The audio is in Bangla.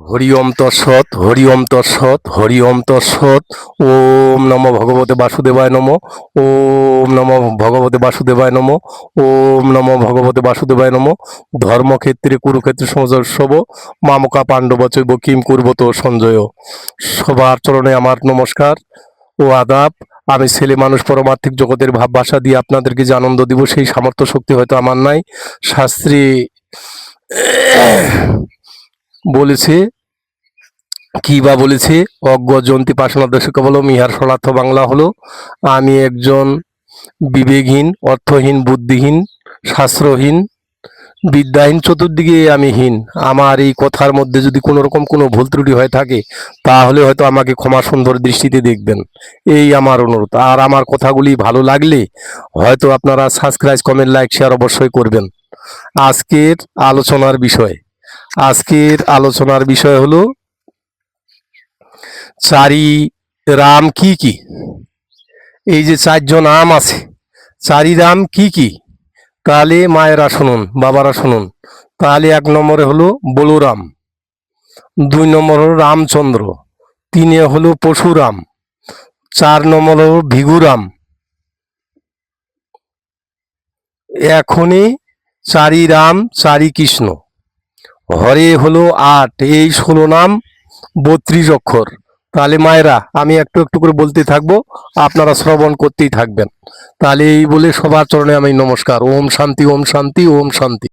হরি ওম তৎসৎ হরি ওম তৎসৎ হরি ওম তৎসৎ, ওম নম ভগবতে বাসুদেবায় নম, ওম নম ভগবতে বাসুদেবায় নম, ওম নম ভগবতে বাসুদেবায় নম। ধর্মক্ষেত্রে, কুরুক্ষেত্রে সমজস্বব মামকা পাণ্ডব চৈব কিম কুর্বত সঞ্জয়। সবার চরণে আমার নমস্কার ও আদাব। আমি ছেলে মানুষ, পরমার্থিক জগতের ভাব ভাষা দিয়ে আপনাদেরকে যে আনন্দ দিব, সেই সামর্থ্য শক্তি হয়তো আমার নাই। শাস্ত্রী বলেছে, কি বা বলেছে? অজ্ঞ জন্তি পাশনা দর্শক বলো মিহার সলার্থ বাংলা হলো, আমি একজন বিবেকহীন, অর্থহীন, বুদ্ধিহীন, শাস্ত্রহীন, বিদ্যাহীন, চতুর্দিকে আমি হীন। আমার এই কথার মধ্যে যদি কোনো রকম কোনো ভুল ত্রুটি হয়ে থাকে, তাহলে হয়তো আমাকে ক্ষমা সুন্দর দৃষ্টিতে দেখবেন। এই আমার অনুরোধ। আর আমার কথাগুলি ভালো লাগলে হয়তো আপনারা সাবস্ক্রাইব কমেন্ট লাইক শেয়ার অবশ্যই করবেন। আজকের আলোচনার বিষয়। আজকের আলোচনার বিষয় হলো চারি রাম কি কি? এই যে চারজন আম আছে, চারি রাম কি কি? তাহলে মায়েরা শুনুন, বাবারা শুনুন। তাহলে এক নম্বরে হলো বলরাম, দুই নম্বর হলো রামচন্দ্র, তিনে হলো পশুরাম, চার নম্বর হলো ভিগুরাম। এখনই চারি রাম, চারি কৃষ্ণ। হরে হলো আট, এই ষোলো নাম, বত্রিশ অক্ষর। তাহলে মায়েরা, আমি একটু একটু করে বলতে থাকব, আপনারা শ্রবণ করতেই থাকবেন। তাহলে এই বলে সবার চরণে আমি নমস্কার। ওম শান্তি ওম শান্তি ওম শান্তি।